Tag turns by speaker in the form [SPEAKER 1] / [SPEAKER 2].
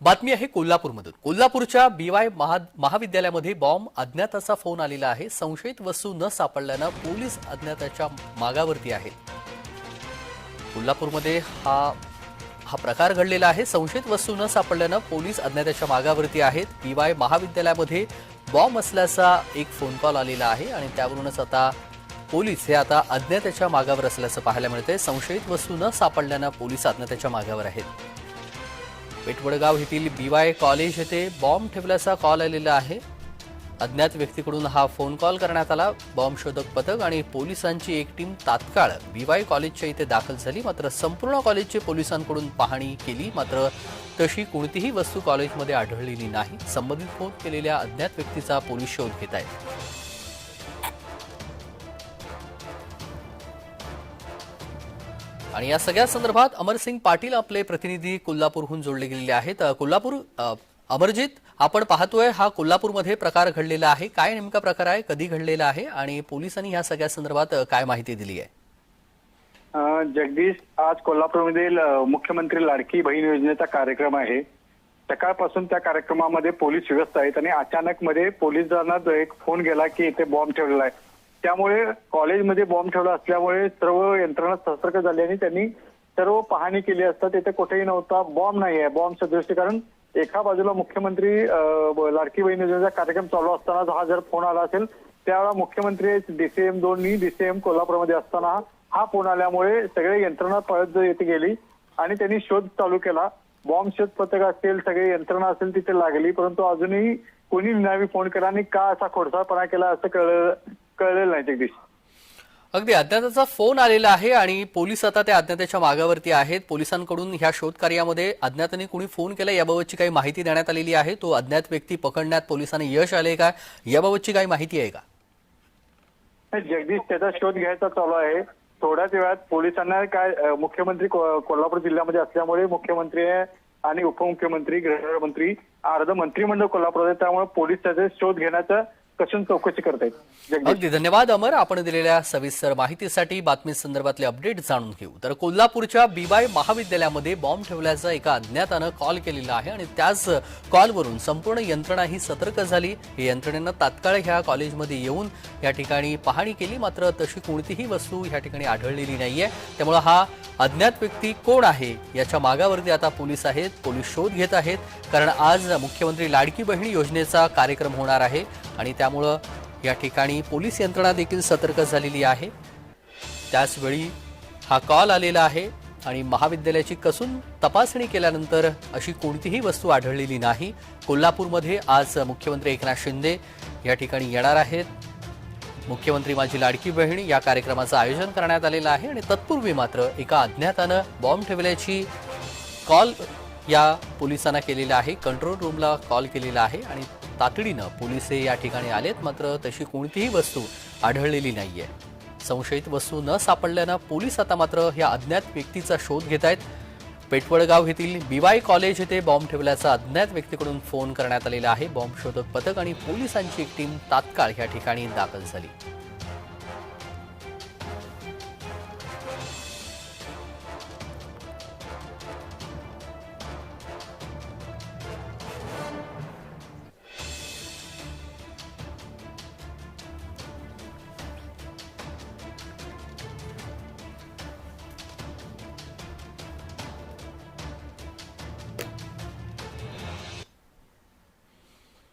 [SPEAKER 1] बातमी आहे कोल्हापूरमधून. कोल्हापूरच्या बीवाय महा महाविद्यालयामध्ये बॉम्ब अज्ञाताचा फोन आलेला आहे. संशयित वस्तू न सापडल्यानं पोलीस अज्ञाताच्या मागावरती आहेत. कोल्हापूरमध्ये हा हा प्रकार घडलेला आहे. संशयित वस्तू न सापडल्यानं पोलीस अज्ञाताच्या मागावरती आहेत. बीवाय महाविद्यालयामध्ये बॉम्ब असल्याचा एक फोन कॉल आलेला आहे आणि त्यावरूनच आता पोलीस हे आता अज्ञाताच्या मागावर असल्याचं पाहायला मिळतंय. संशयित वस्तू न सापडल्यानं पोलीस अज्ञाताच्या मागावर आहेत. पेटवडगाव येथील बी वाय कॉलेज येथे बॉम्ब ठेवल्याचा कॉल आलेला आहे. अज्ञात व्यक्तीकडून हा फोन कॉल करण्यात आला. बॉम्ब शोधक पथक आणि पोलिसांची एक टीम तात्काळ बी वाय कॉलेजच्या इथे दाखल झाली. मात्र संपूर्ण कॉलेजचे पोलिसांकडून पाहणी केली. मात्र तशी कोणतीही वस्तू कॉलेजमध्ये आढळलेली नाही. संबंधित फोन केलेल्या अज्ञात व्यक्तीचा पोलीस शोध घेत आहेत. आणि या सगळ्या संदर्भात अमरसिंग पाटील आपले प्रतिनिधी कोल्हापूरहून जोडले गेलेले आहेत. कोल्हापूर अमरजीत अमरजित आपण पाहतोय हा कोल्हापूरमध्ये प्रकार घडलेला आहे. काय नेमका प्रकार आहे? कधी घडलेला आहे? आणि पोलिसांनी या सगळ्या संदर्भात काय माहिती दिली आहे?
[SPEAKER 2] जगदीश आज कोल्हापूरमधील मुख्यमंत्री लाडकी बहीण योजनेचा कार्यक्रम आहे. सकाळपासून त्या कार्यक्रमामध्ये पोलीस व्यस्त आहेत आणि अचानक मध्ये पोलिसांना एक फोन गेला की इथे बॉम्ब ठेवलेला आहे. त्यामुळे कॉलेजमध्ये बॉम्ब ठेवला असल्यामुळे सर्व यंत्रणा सतर्क झाली आणि त्यांनी सर्व पाहणी केली असता तिथे कुठेही नव्हता बॉम्ब नाही आहे बॉम्ब सदृष्टी कारण एका बाजूला मुख्यमंत्री लाडकी बहीण योजनेचा कार्यक्रम चालू असताना हा जर फोन आला असेल त्यावेळेला मुख्यमंत्री डीसीएम दोन्ही डीसीएम कोल्हापूरमध्ये असताना हा फोन आल्यामुळे सगळे यंत्रणा पळत येथे गेली आणि त्यांनी शोध चालू केला. बॉम्ब शोध पथक असेल सगळे यंत्रणा असेल तिथे लागली. परंतु अजूनही कोणी निनावी फोन केला आणि का असा खोडसाळपणा केला असं कळलं कळलेलं नाही जगदीश
[SPEAKER 1] अगदी अज्ञाताचा फोन आलेला आहे आणि पोलीस आता त्या अज्ञाताच्या मागावरती आहेत. पोलिसांकडून ह्या शोध कार्यामध्ये अज्ञाताने कुणी फोन केला याबाबतची काही माहिती देण्यात आलेली आहे. तो अज्ञात व्यक्ती पकडण्यात पोलिसांना यश आले का? याबाबतची काही माहिती आहे का?
[SPEAKER 2] जगदीश त्याचा शोध घ्यायचा चालू आहे. थोड्याच वेळात पोलिसांना काय मुख्यमंत्री कोल्हापूर जिल्ह्यामध्ये असल्यामुळे मुख्यमंत्री आणि उपमुख्यमंत्री गृहमंत्री अर्ध मंत्रिमंडळ कोल्हापूर त्यामुळे पोलीस त्याचा शोध घेण्याचा कसून चौकशी करतायत.
[SPEAKER 1] अगदी धन्यवाद अमर. आपण दिलेल्या सविस्तर माहितीसाठी बातमी संदर्भातले अपडेट जाणून घेऊ. तर कोल्हापूरच्या बीवाय महाविद्यालयामध्ये बॉम्ब ठेवल्याचा एका अज्ञातानं कॉल केलेला आहे आणि त्याच कॉलवरून संपूर्ण यंत्रणा ही सतर्क झाली. या यंत्रणेनं तात्काळ ह्या कॉलेजमध्ये येऊन या ठिकाणी पाहणी केली मात्र तशी कोणतीही वस्तू ह्या ठिकाणी आढळलेली नाहीये. त्यामुळे हा अज्ञात व्यक्ती कोण आहे याच्या मागावरती आता पोलीस आहेत पोलीस शोध घेत आहेत. कारण आज मुख्यमंत्री लाडकी बहिणी योजनेचा कार्यक्रम होणार आहे आणि त्यामुळं या ठिकाणी पोलीस यंत्रणा देखील सतर्क झालेली आहे. त्याचवेळी हा कॉल आलेला आहे आणि महाविद्यालयाची कसून तपासणी केल्यानंतर अशी कोणतीही वस्तू आढळलेली नाही. कोल्हापूरमध्ये आज मुख्यमंत्री एकनाथ शिंदे या ठिकाणी येणार आहेत. मुख्यमंत्री माझी लाडकी बहीण या कार्यक्रमाचं आयोजन करण्यात आलेलं आहे आणि तत्पूर्वी मात्र एका अज्ञातानं बॉम्ब ठेवल्याची कॉल या पोलिसांना केलेला आहे. कंट्रोल रूमला कॉल केलेला आहे आणि तातडीनं पोलीस या ठिकाणी आलेत. मात्र तशी कोणतीही वस्तू आढळलेली नाहीये. संशयित वस्तू न सापडल्यानं पोलीस आता मात्र या अज्ञात व्यक्तीचा शोध घेत आहेत पेटवडगाव येथील बीवाय कॉलेज येथे बॉम्ब ठेवल्याचा अज्ञात व्यक्तीकडून फोन करण्यात आलेला आहे. बॉम्ब शोधक पथक आणि पोलिसांची एक टीम तात्काळ या ठिकाणी दाखल झाली.